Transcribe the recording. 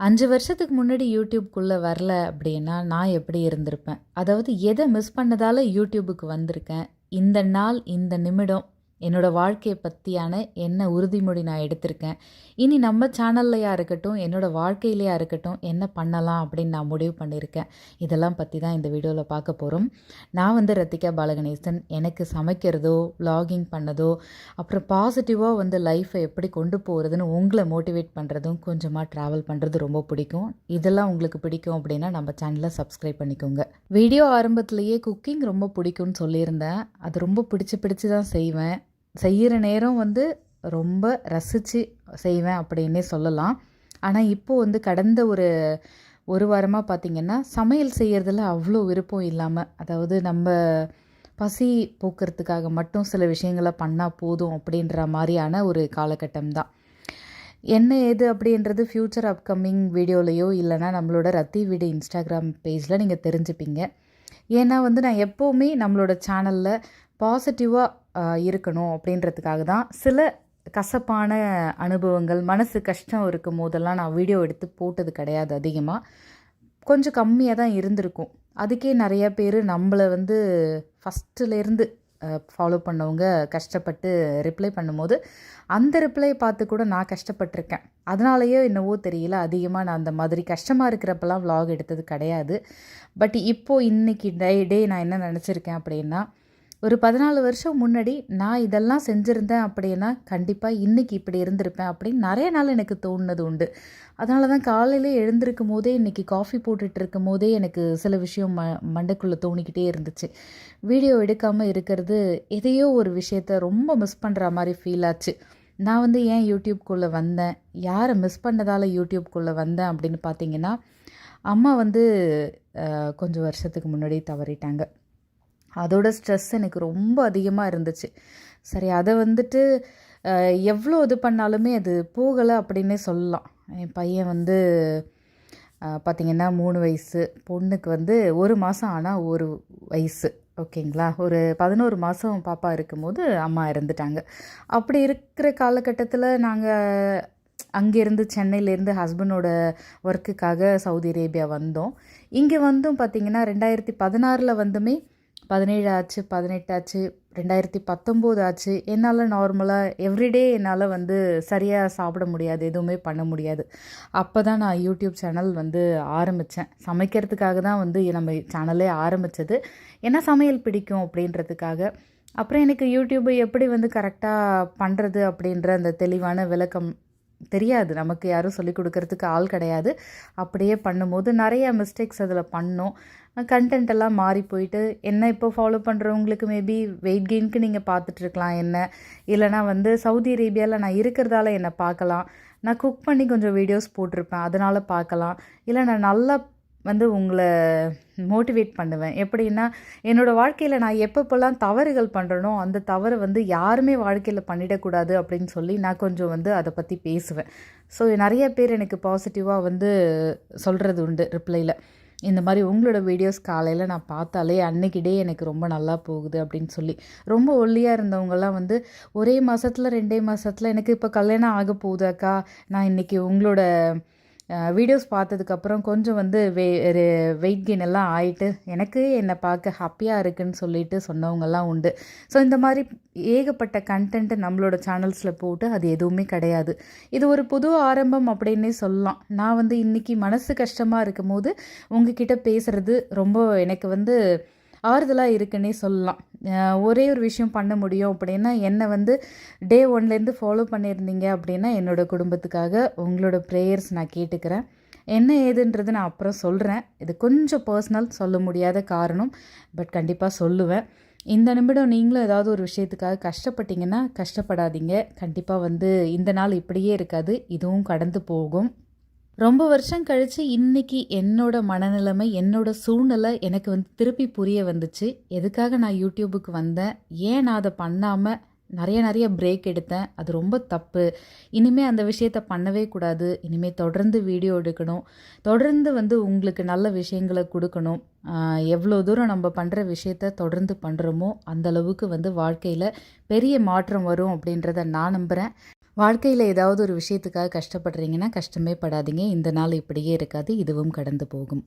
அஞ்சு வருஷத்துக்கு முன்னாடி யூடியூப்குள்ளே வரல அப்படின்னா நான் எப்படி இருந்திருப்பேன்? அதாவது எதை மிஸ் பண்ணதால் யூடியூபுக்கு வந்திருக்கேன்? இந்த நாள் இந்த நிமிடம் என்னோட வாழ்க்கையை பற்றியான என்ன உறுதிமொழி நான் எடுத்திருக்கேன். இனி நம்ம சேனல்லையா இருக்கட்டும் என்னோட வாழ்க்கையிலையா இருக்கட்டும் என்ன பண்ணலாம் அப்படின்னு நான் முடிவு பண்ணியிருக்கேன். இதெல்லாம் பற்றி தான் இந்த வீடியோவில் பார்க்க போகிறோம் நான் வந்து ரத்திகா பாலகணேசன். எனக்கு சமைக்கிறதோ வ்ளாகிங் பண்ணதோ அப்புறம் பாசிட்டிவாக வந்து லைஃப்பை எப்படி கொண்டு போகிறதுன்னு உங்களை மோட்டிவேட் பண்ணுறதும் கொஞ்சமாக ட்ராவல் பண்ணுறது ரொம்ப பிடிக்கும். இதெல்லாம் உங்களுக்கு பிடிக்கும் அப்படின்னா நம்ம சேனலை சப்ஸ்கிரைப் பண்ணிக்கோங்க. வீடியோ ஆரம்பத்துலேயே குக்கிங் ரொம்ப பிடிக்கும்னு சொல்லியிருந்தேன். அது ரொம்ப பிடிச்சி பிடிச்சி தான் செய்வேன். செய்கிற நேரம் வந்து ரொம்ப ரசித்து செய்வேன் அப்படின்னே சொல்லலாம். ஆனால் இப்போது வந்து கடந்த ஒரு ஒரு வாரமாக பார்த்திங்கன்னா சமையல் செய்கிறதுல அவ்வளோ விருப்பம் இல்லாமல் அதாவது நம்ம பசி போக்குறதுக்காக மட்டும் சில விஷயங்களை பண்ணால் போதும் அப்படின்ற மாதிரியான ஒரு காலகட்டம் தான். என்ன ஏது அப்படின்றது ஃப்யூச்சர் அப்கமிங் வீடியோலையோ இல்லைனா நம்மளோட ரத்தி வீடு இன்ஸ்டாகிராம் பேஜில் நீங்கள் தெரிஞ்சுப்பீங்க. ஏன்னா வந்து நான் எப்போவுமே நம்மளோட சேனலில் பாசிட்டிவாக இருக்கணும் அப்படின்றதுக்காக தான். சில கசப்பான அனுபவங்கள் மனசு கஷ்டம் இருக்கும் போதெல்லாம் நான் வீடியோ எடுத்து போட்டது கிடையாது அதிகமாக கொஞ்சம் கம்மியாக தான் இருந்திருக்கும். அதுக்கே நிறைய பேர் நம்மளை வந்து ஃபஸ்ட்டுலேருந்து ஃபாலோ பண்ணவங்க கஷ்டப்பட்டு ரிப்ளை பண்ணும்போது அந்த ரிப்ளை பார்த்து கூட நான் கஷ்டப்பட்டிருக்கேன். அதனாலேயோ என்னவோ தெரியல அதிகமாக நான் அந்த மாதிரி கஷ்டமாக இருக்கிறப்பெல்லாம் vlog எடுத்தது கிடையாது. பட் இப்போது இன்றைக்கி டே டே நான் என்ன நினச்சிருக்கேன் அப்படின்னா ஒரு பதினாலு வருஷம் முன்னாடி நான் இதெல்லாம் செஞ்சுருந்தேன் அப்படின்னா கண்டிப்பாக இன்றைக்கி இப்படி இருந்திருப்பேன் அப்படின்னு நிறைய நாள் எனக்கு தோணுனது உண்டு. அதனால தான் காலையில் எழுந்திருக்கும் போதே இன்றைக்கி காஃபி போட்டுட்டு இருக்கும் போதே எனக்கு சில விஷயம் ம மண்டக்குள்ளே தோணிக்கிட்டே இருந்துச்சு. வீடியோ எடுக்காமல் இருக்கிறது எதையோ ஒரு விஷயத்த ரொம்ப மிஸ் பண்ணுற மாதிரி ஃபீல் ஆச்சு. நான் வந்து ஏன் யூடியூப்குள்ளே வந்தேன்? யாரை மிஸ் பண்ணதால் யூடியூப்குள்ளே வந்தேன் அப்படின்னு பார்த்தீங்கன்னா அம்மா வந்து கொஞ்சம் வருஷத்துக்கு முன்னாடி தவறிட்டாங்க. அதோட ஸ்ட்ரெஸ் எனக்கு ரொம்ப அதிகமாக இருந்துச்சு. சரி அதை வந்துட்டு எவ்வளோ இது பண்ணாலுமே அது போகலை அப்படின்னே சொல்லலாம். என் பையன் வந்து பார்த்திங்கன்னா மூணு வயசு. பொண்ணுக்கு வந்து ஒரு மாதம் ஆனால் ஒரு வயசு. ஓகேங்களா? ஒரு பதினோரு மாதம் பாப்பா இருக்கும்போது அம்மா இறந்துட்டாங்க. அப்படி இருக்கிற காலகட்டத்தில் நாங்கள் அங்கேருந்து சென்னையிலேருந்து ஹஸ்பண்டோட ஒர்க்குக்காக சவுதி அரேபியா வந்தோம். இங்கே வந்தும் பார்த்திங்கன்னா ரெண்டாயிரத்தி பதினாறில் வந்துமே பதினேழு ஆச்சு பதினெட்டு ஆச்சு ரெண்டாயிரத்தி பத்தொம்போது ஆச்சு என்னால் நார்மலாக எவ்ரிடே என்னால் வந்து சரியாக சாப்பிட முடியாது எதுவுமே பண்ண முடியாது. அப்போ தான் நான் யூடியூப் சேனல் வந்து ஆரம்பித்தேன் சமைக்கிறதுக்காக தான் வந்து நம்ம சேனலே ஆரம்பித்தது என்ன சமையல் பிடிக்கும் அப்படின்றதுக்காக. அப்புறம் எனக்கு யூடியூப்பை எப்படி வந்து கரெக்டாக பண்ணுறது அப்படின்ற அந்த தெளிவான விளக்கம் தெரியாது. நமக்கு யாரும் சொல்லிக் கொடுக்கறதுக்கு ஆள் கிடையாது. அப்படியே பண்ணும்போது நிறைய மிஸ்டேக்ஸ் அதில் பண்ணோம். கண்டென்ட் எல்லாம் மாறி போயிட்டு என்ன இப்போ ஃபாலோ பண்ணுறவங்களுக்கு மேபி வெயிட் கெயின்க்கு நீங்கள் பார்த்துட்ருக்கலாம் என்ன? இல்லைனா வந்து சவுதி அரேபியாவில் நான் இருக்கிறதால என்னை பார்க்கலாம். நான் குக் பண்ணி கொஞ்சம் வீடியோஸ் போட்டிருப்பேன் அதனால் பார்க்கலாம். இல்லை நான் நல்லா வந்து உங்களை மோட்டிவேட் பண்ணுவேன். எப்படின்னா என்னோடய வாழ்க்கையில் நான் எப்பப்போல்லாம் தவறுகள் பண்ணுறனோ அந்த தவறை வந்து யாருமே வாழ்க்கையில் பண்ணிடக்கூடாது அப்படின்னு சொல்லி நான் கொஞ்சம் வந்து அதை பற்றி பேசுவேன். ஸோ நிறைய பேர் எனக்கு பாசிட்டிவாக வந்து சொல்கிறது உண்டு ரிப்ளையில் இந்த மாதிரி உங்களோட வீடியோஸ் காலையில் நான் பார்த்தாலே அன்னைக்கு எனக்கு ரொம்ப நல்லா போகுது அப்படின்னு சொல்லி. ரொம்ப ஒல்லியாக இருந்தவங்கெல்லாம் வந்து ஒரே மாதத்தில் ரெண்டே மாதத்தில் எனக்கு இப்போ கல்யாணம் ஆக போகுது அக்கா. நான் இன்றைக்கி உங்களோட வீடியோஸ் பார்த்ததுக்கப்புறம் கொஞ்சம் வந்து வெ வெயிட் கெயின் எல்லாம் ஆயிட்டு எனக்கு என்னை பார்க்க ஹாப்பியாக இருக்குன்னு சொல்லிட்டு சொன்னவங்கெல்லாம் உண்டு. ஸோ இந்த மாதிரி ஏகப்பட்ட கண்டென்ட்டு நம்மளோட சேனல்ஸில் போட்டு அது எதுவுமே கிடையாது. இது ஒரு புது ஆரம்பம் அப்படின்னே சொல்லலாம். நான் வந்து இன்றைக்கி மனசு கஷ்டமாக இருக்கும் போது உங்ககிட்ட பேசுகிறது ரொம்ப எனக்கு வந்து ஆறுதலாக இருக்குன்னே சொல்லலாம். ஒரே ஒரு விஷயம் பண்ண முடியும் அப்படின்னா என்னை வந்து டே ஒன்லேருந்து ஃபாலோ பண்ணியிருந்தீங்க அப்படின்னா என்னோடய குடும்பத்துக்காக உங்களோட ப்ரேயர்ஸ் நான் கேட்டுக்கிறேன். என்ன ஏதுன்றது நான் அப்புறம் சொல்கிறேன் இது கொஞ்சம் பர்சனல் சொல்ல முடியாத காரணம் பட் கண்டிப்பாக சொல்லுவேன். இந்த நிமிடம் நீங்களும் ஏதாவது ஒரு விஷயத்துக்காக கஷ்டப்பட்டீங்கன்னா கஷ்டப்படாதீங்க. கண்டிப்பாக வந்து இந்த நாள் இப்படியே இருக்காது. இதுவும் கடந்து போகும். ரொம்ப வருஷம் கழித்து இன்னைக்கு என்னோட மனநிலைமை என்னோட சூழ்நிலை எனக்கு வந்து திருப்பி புரிய வந்துச்சு. எதுக்காக நான் யூடியூபுக்கு வந்தேன்? ஏன் நான் அதை பண்ணாமல் நிறைய நிறைய பிரேக் எடுத்தேன்? அது ரொம்ப தப்பு. இனிமேல் அந்த விஷயத்த பண்ணவே கூடாது. இனிமேல் தொடர்ந்து வீடியோ எடுக்கணும். தொடர்ந்து வந்து உங்களுக்கு நல்ல விஷயங்களை கொடுக்கணும். எவ்வளோ தூரம் நம்ம பண்ணுற விஷயத்த தொடர்ந்து பண்ணுறோமோ அந்தளவுக்கு வந்து வாழ்க்கையில் பெரிய மாற்றம் வரும் அப்படின்றத நான் நம்புகிறேன் வாழ்க்கையில் ஏதாவது ஒரு விஷயத்துக்காக கஷ்டப்படுறீங்கன்னா கஷ்டமே படாதீங்க. இந்த நாள் இப்படியே இருக்காது. இதுவும் கடந்து போகும்.